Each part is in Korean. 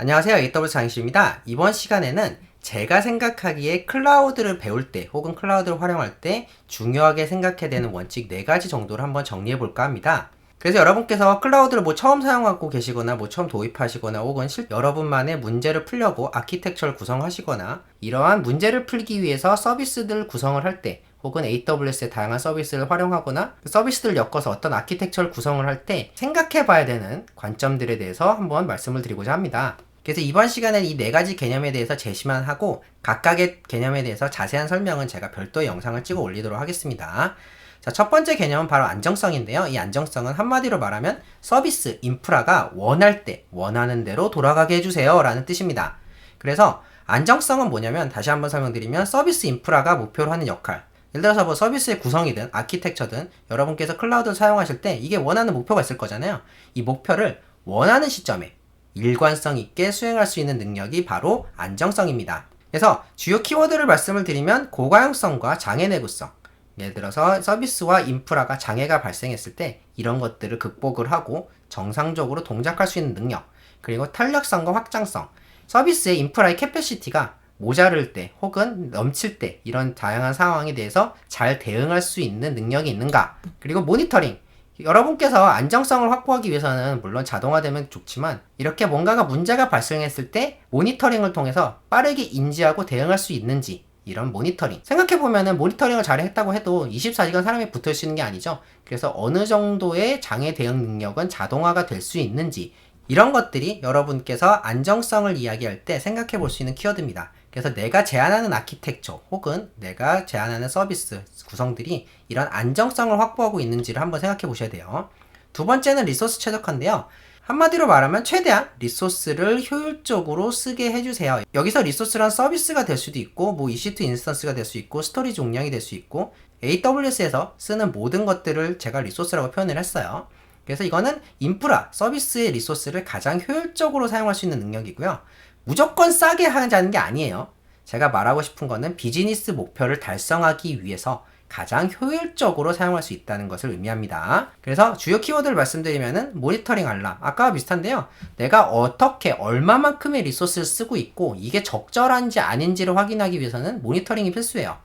안녕하세요. AW 사행시입니다. 이번 시간에는 제가 생각하기에 클라우드를 배울 때 혹은 클라우드를 활용할 때 중요하게 생각해야 되는 원칙 4가지 정도를 한번 정리해 볼까 합니다. 그래서 여러분께서 클라우드를 뭐 처음 사용하고 계시거나 뭐 처음 도입하시거나 혹은 실 여러분만의 문제를 풀려고 아키텍처를 구성하시거나 이러한 문제를 풀기 위해서 서비스들 구성을 할 때 혹은 AWS의 다양한 서비스를 활용하거나 그 서비스들을 엮어서 어떤 아키텍처를 구성을 할 때 생각해 봐야 되는 관점들에 대해서 한번 말씀을 드리고자 합니다. 그래서 이번 시간엔 이네 가지 개념에 대해서 제시만 하고 각각의 개념에 대해서 자세한 설명은 제가 별도의 영상을 찍어 올리도록 하겠습니다. 자, 첫 번째 개념은 바로 안정성인데요. 이 안정성은 한마디로 말하면 서비스, 인프라가 원할 때, 원하는 대로 돌아가게 해주세요. 라는 뜻입니다. 그래서 안정성은 뭐냐면, 다시 한번 설명드리면, 서비스 인프라가 목표로 하는 역할. 예를 들어서 뭐 서비스의 구성이든, 아키텍처든, 여러분께서 클라우드를 사용하실 때, 이게 원하는 목표가 있을 거잖아요. 이 목표를 원하는 시점에, 일관성 있게 수행할 수 있는 능력이 바로 안정성입니다. 그래서 주요 키워드를 말씀을 드리면 고가용성과 장애 내구성. 예를 들어서 서비스와 인프라가 장애가 발생했을 때 이런 것들을 극복을 하고 정상적으로 동작할 수 있는 능력. 그리고 탄력성과 확장성. 서비스의 인프라의 캐패시티가 모자랄 때 혹은 넘칠 때 이런 다양한 상황에 대해서 잘 대응할 수 있는 능력이 있는가. 그리고 모니터링. 여러분께서 안정성을 확보하기 위해서는 물론 자동화되면 좋지만 이렇게 뭔가가 문제가 발생했을 때 모니터링을 통해서 빠르게 인지하고 대응할 수 있는지 이런 모니터링 생각해보면은 모니터링을 잘 했다고 해도 24시간 사람이 붙어 있는 게 아니죠 그래서 어느 정도의 장애 대응 능력은 자동화가 될 수 있는지 이런 것들이 여러분께서 안정성을 이야기할 때 생각해 볼 수 있는 키워드입니다. 그래서 내가 제안하는 아키텍처 혹은 내가 제안하는 서비스 구성들이 이런 안정성을 확보하고 있는지를 한번 생각해 보셔야 돼요. 두 번째는 리소스 최적화인데요. 한마디로 말하면 최대한 리소스를 효율적으로 쓰게 해주세요. 여기서 리소스란 서비스가 될 수도 있고, 뭐 EC2 인스턴스가 될 수 있고, 스토리지 용량이 될 수 있고, AWS에서 쓰는 모든 것들을 제가 리소스라고 표현을 했어요. 그래서 이거는 인프라, 서비스의 리소스를 가장 효율적으로 사용할 수 있는 능력이고요. 무조건 싸게 하자는 게 아니에요. 제가 말하고 싶은 거는 비즈니스 목표를 달성하기 위해서 가장 효율적으로 사용할 수 있다는 것을 의미합니다. 그래서 주요 키워드를 말씀드리면은 모니터링 알람. 아까와 비슷한데요. 내가 어떻게 얼마만큼의 리소스를 쓰고 있고 이게 적절한지 아닌지를 확인하기 위해서는 모니터링이 필수예요.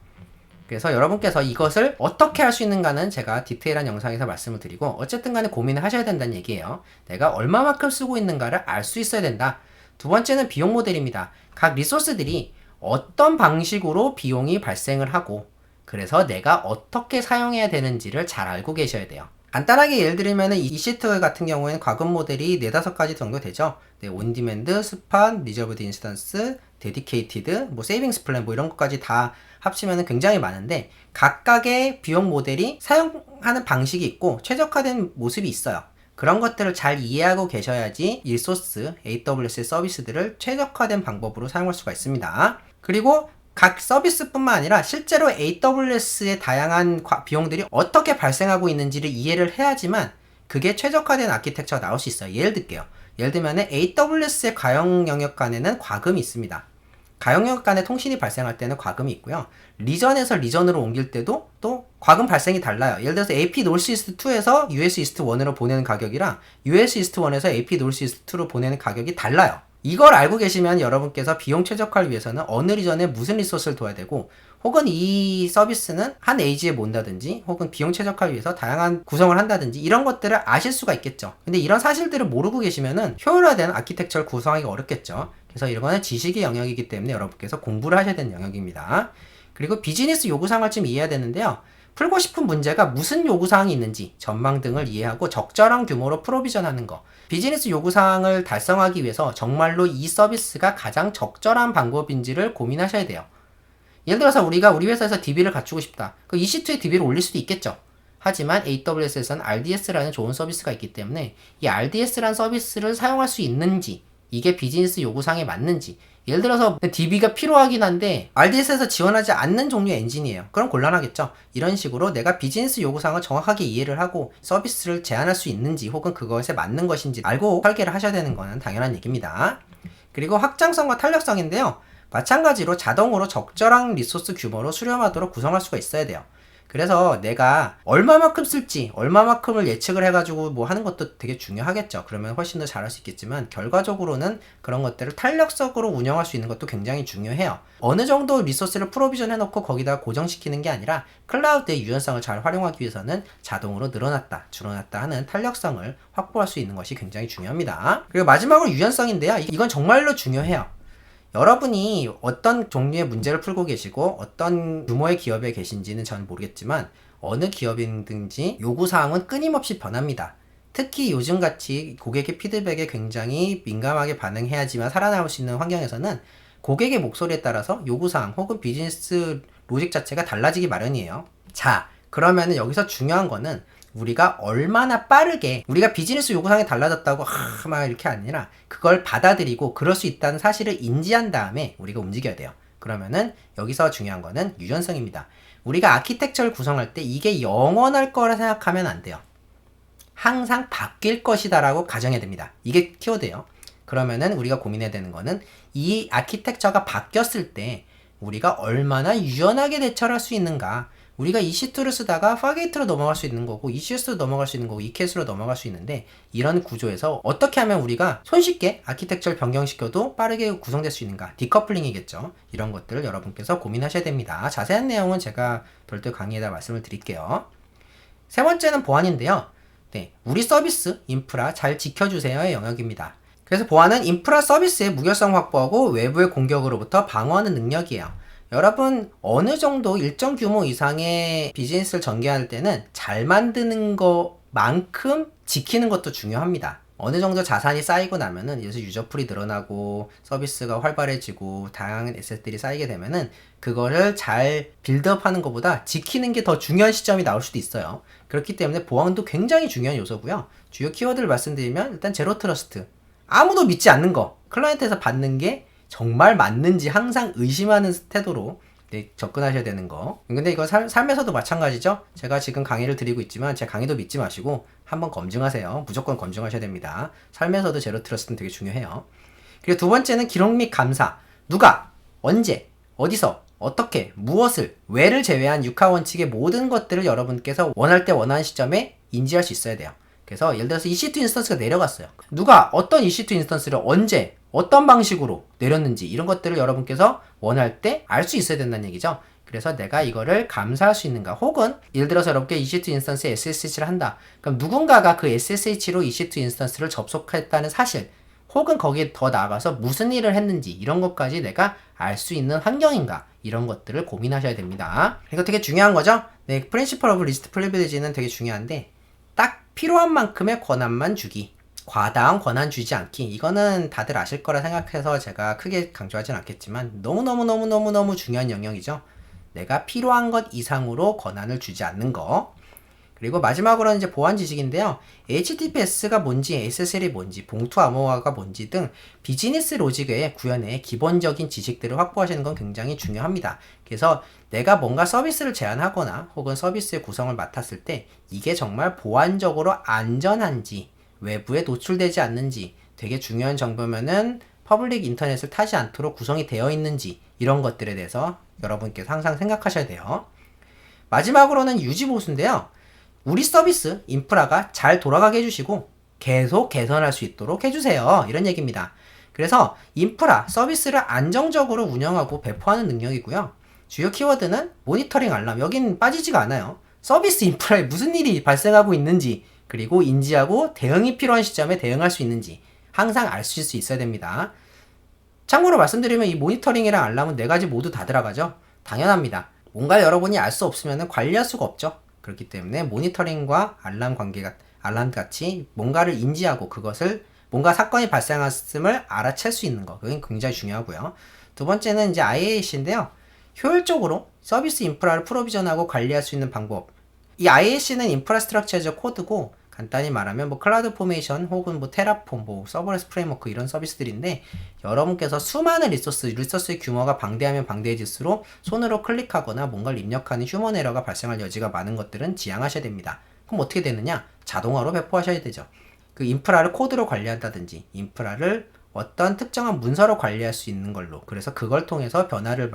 그래서 여러분께서 이것을 어떻게 할 수 있는가는 제가 디테일한 영상에서 말씀을 드리고 어쨌든 간에 고민을 하셔야 된다는 얘기예요. 내가 얼마만큼 쓰고 있는가를 알 수 있어야 된다. 두 번째는 비용 모델입니다. 각 리소스들이 어떤 방식으로 비용이 발생을 하고 그래서 내가 어떻게 사용해야 되는지를 잘 알고 계셔야 돼요. 간단하게 예를 들면 이 시트 같은 경우에는 과금 모델이 4, 5가지 정도 되죠. 네, 온디맨드, 스팟, 리저브드 인스턴스, 데디케이티드, 뭐 세이빙스 플랜 뭐 이런 것까지 다 합치면 굉장히 많은데 각각의 비용 모델이 사용하는 방식이 있고 최적화된 모습이 있어요. 그런 것들을 잘 이해하고 계셔야지 일소스 AWS 서비스들을 최적화된 방법으로 사용할 수가 있습니다. 그리고 각 서비스뿐만 아니라 실제로 AWS의 다양한 비용들이 어떻게 발생하고 있는지를 이해를 해야지만 그게 최적화된 아키텍처가 나올 수 있어요. 예를 들게요. 예를 들면 AWS의 가용 영역 간에는 과금이 있습니다. 가용 영역 간에 통신이 발생할 때는 과금이 있고요. 리전에서 리전으로 옮길 때도 또 과금 발생이 달라요. 예를 들어서 AP 노스 이스트 2에서 US 이스트 1으로 보내는 가격이랑 US 이스트 1에서 AP 노스 이스트 2로 보내는 가격이 달라요. 이걸 알고 계시면 여러분께서 비용 최적화를 위해서는 어느 리전에 무슨 리소스를 둬야 되고 혹은 이 서비스는 한 에이지에 몬다든지 혹은 비용 최적화를 위해서 다양한 구성을 한다든지 이런 것들을 아실 수가 있겠죠. 근데 이런 사실들을 모르고 계시면은 효율화된 아키텍처를 구성하기 어렵겠죠. 그래서 이거는 지식의 영역이기 때문에 여러분께서 공부를 하셔야 되는 영역입니다. 그리고 비즈니스 요구사항을 좀 이해해야 되는데요. 풀고 싶은 문제가 무슨 요구사항이 있는지 전망 등을 이해하고 적절한 규모로 프로비전하는 거. 비즈니스 요구사항을 달성하기 위해서 정말로 이 서비스가 가장 적절한 방법인지를 고민하셔야 돼요. 예를 들어서 우리가 우리 회사에서 DB를 갖추고 싶다. 그 EC2에 DB를 올릴 수도 있겠죠. 하지만 AWS에서는 RDS라는 좋은 서비스가 있기 때문에 이 RDS라는 서비스를 사용할 수 있는지 이게 비즈니스 요구사항에 맞는지 예를 들어서 DB가 필요하긴 한데 RDS에서 지원하지 않는 종류의 엔진이에요. 그럼 곤란하겠죠. 이런 식으로 내가 비즈니스 요구사항을 정확하게 이해를 하고 서비스를 제한할 수 있는지 혹은 그것에 맞는 것인지 알고 설계를 하셔야 되는 것은 당연한 얘기입니다. 그리고 확장성과 탄력성인데요. 마찬가지로 자동으로 적절한 리소스 규모로 수렴하도록 구성할 수가 있어야 돼요. 그래서 내가 얼마만큼 쓸지, 얼마만큼을 예측을 해가지고 뭐 하는 것도 되게 중요하겠죠. 그러면 훨씬 더 잘할 수 있겠지만, 결과적으로는 그런 것들을 탄력적으로 운영할 수 있는 것도 굉장히 중요해요. 어느 정도 리소스를 프로비전 해놓고 거기다 고정시키는 게 아니라, 클라우드의 유연성을 잘 활용하기 위해서는 자동으로 늘어났다, 줄어났다 하는 탄력성을 확보할 수 있는 것이 굉장히 중요합니다. 그리고 마지막으로 유연성인데요. 이건 정말로 중요해요. 여러분이 어떤 종류의 문제를 풀고 계시고 어떤 규모의 기업에 계신지는 저는 모르겠지만 어느 기업이든지 요구사항은 끊임없이 변합니다. 특히 요즘같이 고객의 피드백에 굉장히 민감하게 반응해야지만 살아남을 수 있는 환경에서는 고객의 목소리에 따라서 요구사항 혹은 비즈니스 로직 자체가 달라지기 마련이에요. 자, 그러면 여기서 중요한 거는 우리가 얼마나 빠르게 우리가 비즈니스 요구사항이 달라졌다고 하, 막 이렇게 아니라 그걸 받아들이고 그럴 수 있다는 사실을 인지한 다음에 우리가 움직여야 돼요. 그러면은 여기서 중요한 거는 유연성입니다. 우리가 아키텍처를 구성할 때 이게 영원할 거라 생각하면 안 돼요. 항상 바뀔 것이다라고 가정해야 됩니다. 이게 키워드예요. 그러면은 우리가 고민해야 되는 거는 이 아키텍처가 바뀌었을 때 우리가 얼마나 유연하게 대처를 할수 있는가. 우리가 EC2를 쓰다가 파게이트로 넘어갈 수 있는 거고 ECS로 넘어갈 수 있는 거고 EKS로 넘어갈 수 있는데 이런 구조에서 어떻게 하면 우리가 손쉽게 아키텍처를 변경시켜도 빠르게 구성될 수 있는가? 디커플링이겠죠. 이런 것들을 여러분께서 고민하셔야 됩니다. 자세한 내용은 제가 별도 강의에다 말씀을 드릴게요. 세 번째는 보안인데요. 네, 우리 서비스 인프라 잘 지켜주세요의 영역입니다. 그래서 보안은 인프라 서비스의 무결성 확보하고 외부의 공격으로부터 방어하는 능력이에요 여러분 어느 정도 일정 규모 이상의 비즈니스를 전개할 때는 잘 만드는 것만큼 지키는 것도 중요합니다. 어느 정도 자산이 쌓이고 나면은 예를 유저풀이 늘어나고 서비스가 활발해지고 다양한 에셋들이 쌓이게 되면은 그거를 잘 빌드업하는 것보다 지키는 게 더 중요한 시점이 나올 수도 있어요. 그렇기 때문에 보안도 굉장히 중요한 요소고요. 주요 키워드를 말씀드리면 일단 제로 트러스트 아무도 믿지 않는 거 클라이언트에서 받는 게 정말 맞는지 항상 의심하는 태도로 네, 접근하셔야 되는 거. 근데 이거 살, 삶에서도 마찬가지죠. 제가 지금 강의를 드리고 있지만 제 강의도 믿지 마시고 한번 검증하세요. 무조건 검증하셔야 됩니다. 삶에서도 제로 트러스트는 되게 중요해요. 그리고 두 번째는 기록 및 감사. 누가, 언제, 어디서, 어떻게, 무엇을, 왜를 제외한 육하 원칙의 모든 것들을 여러분께서 원할 때 원하는 시점에 인지할 수 있어야 돼요. 그래서 예를 들어서 EC2 인스턴스가 내려갔어요. 누가 어떤 EC2 인스턴스를 언제 어떤 방식으로 내렸는지 이런 것들을 여러분께서 원할 때 알 수 있어야 된다는 얘기죠. 그래서 내가 이거를 감사할 수 있는가 혹은 예를 들어서 여러분께 EC2 인스턴스에 SSH를 한다. 그럼 누군가가 그 SSH로 EC2 인스턴스를 접속했다는 사실 혹은 거기에 더 나아가서 무슨 일을 했는지 이런 것까지 내가 알 수 있는 환경인가 이런 것들을 고민하셔야 됩니다. 이거 되게 중요한 거죠? 네, 프린시플 오브 리스트 플리비리지는 되게 중요한데 딱 필요한 만큼의 권한만 주기. 과다한 권한 주지 않기. 이거는 다들 아실 거라 생각해서 제가 크게 강조하진 않겠지만 너무너무너무너무너무 중요한 영역이죠. 내가 필요한 것 이상으로 권한을 주지 않는 거. 그리고 마지막으로는 이제 보안 지식인데요. HTTPS가 뭔지, SSL이 뭔지, 봉투 암호화가 뭔지 등 비즈니스 로직의 구현의 기본적인 지식들을 확보하시는 건 굉장히 중요합니다. 그래서 내가 뭔가 서비스를 제안하거나 혹은 서비스의 구성을 맡았을 때 이게 정말 보안적으로 안전한지 외부에 노출되지 않는지 되게 중요한 정보면은 퍼블릭 인터넷을 타지 않도록 구성이 되어 있는지 이런 것들에 대해서 여러분께서 항상 생각하셔야 돼요. 마지막으로는 유지 보수인데요. 우리 서비스 인프라가 잘 돌아가게 해주시고 계속 개선할 수 있도록 해주세요. 이런 얘기입니다. 그래서 인프라 서비스를 안정적으로 운영하고 배포하는 능력이고요. 주요 키워드는 모니터링 알람. 여긴 빠지지가 않아요. 서비스 인프라에 무슨 일이 발생하고 있는지 그리고 인지하고 대응이 필요한 시점에 대응할 수 있는지 항상 알수 있어야 됩니다. 참고로 말씀드리면 이 모니터링이랑 알람은 네 가지 모두 다 들어가죠. 당연합니다. 뭔가 여러분이 알 수 없으면 관리할 수가 없죠. 그렇기 때문에 모니터링과 알람 관계가 알람 같이 뭔가를 인지하고 그것을 뭔가 사건이 발생했음을 알아챌 수 있는 거. 그게 굉장히 중요하고요. 두 번째는 이제 IAC인데요. 효율적으로 서비스 인프라를 프로비전하고 관리할 수 있는 방법. 이 IAC는 인프라스트럭처적 코드고 간단히 말하면 뭐 클라우드 포메이션 혹은 뭐 테라폼, 뭐 서버레스 프레임워크 이런 서비스들인데 여러분께서 수많은 리소스, 리소스의 규모가 방대하면 방대해질수록 손으로 클릭하거나 뭔가를 입력하는 휴먼 에러가 발생할 여지가 많은 것들은 지양하셔야 됩니다. 그럼 어떻게 되느냐? 자동화로 배포하셔야 되죠. 그 인프라를 코드로 관리한다든지 인프라를 어떤 특정한 문서로 관리할 수 있는 걸로 그래서 그걸 통해서 변화를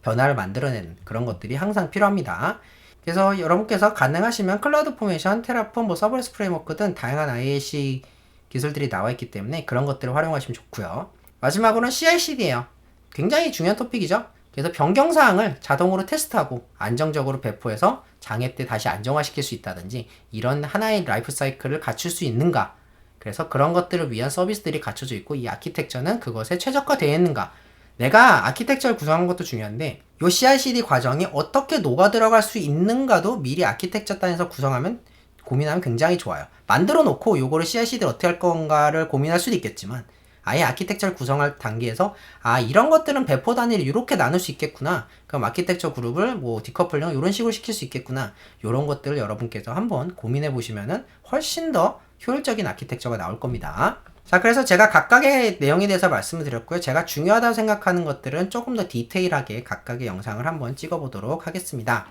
변화를 만들어내는 그런 것들이 항상 필요합니다. 그래서 여러분께서 가능하시면 클라우드 포메이션, 테라폼, 뭐 서브레스 프레임워크 등 다양한 IAC 기술들이 나와 있기 때문에 그런 것들을 활용하시면 좋고요. 마지막으로는 CI/CD예요. 굉장히 중요한 토픽이죠. 그래서 변경 사항을 자동으로 테스트하고 안정적으로 배포해서 장애 때 다시 안정화시킬 수 있다든지 이런 하나의 라이프 사이클을 갖출 수 있는가? 그래서 그런 것들을 위한 서비스들이 갖춰져 있고 이 아키텍처는 그것에 최적화되어 있는가? 내가 아키텍처를 구성한 것도 중요한데 요 CI/CD 과정이 어떻게 녹아 들어갈 수 있는가도 미리 아키텍처 단에서 구성하면 고민하면 굉장히 좋아요. 만들어 놓고 요거를 CI/CD를 어떻게 할 건가를 고민할 수도 있겠지만 아예 아키텍처를 구성할 단계에서 아 이런 것들은 배포 단위를 이렇게 나눌 수 있겠구나. 그럼 아키텍처 그룹을 뭐 디커플링 이런 식으로 시킬 수 있겠구나. 이런 것들을 여러분께서 한번 고민해 보시면은 훨씬 더 효율적인 아키텍처가 나올 겁니다. 자, 그래서 제가 각각의 내용에 대해서 말씀을 드렸고요. 제가 중요하다고 생각하는 것들은 조금 더 디테일하게 각각의 영상을 한번 찍어 보도록 하겠습니다.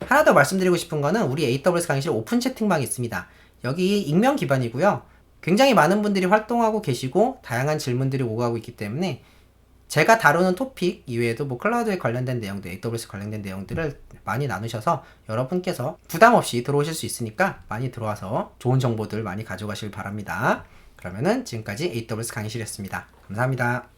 하나 더 말씀드리고 싶은 거는 우리 AWS 강의실 오픈 채팅방이 있습니다. 여기 익명 기반이고요. 굉장히 많은 분들이 활동하고 계시고 다양한 질문들이 오가고 있기 때문에 제가 다루는 토픽 이외에도 뭐 클라우드에 관련된 내용들, AWS 관련된 내용들을 많이 나누셔서 여러분께서 부담 없이 들어오실 수 있으니까 많이 들어와서 좋은 정보들 많이 가져가시길 바랍니다. 그러면은 지금까지 AWS 강의실이었습니다. 감사합니다.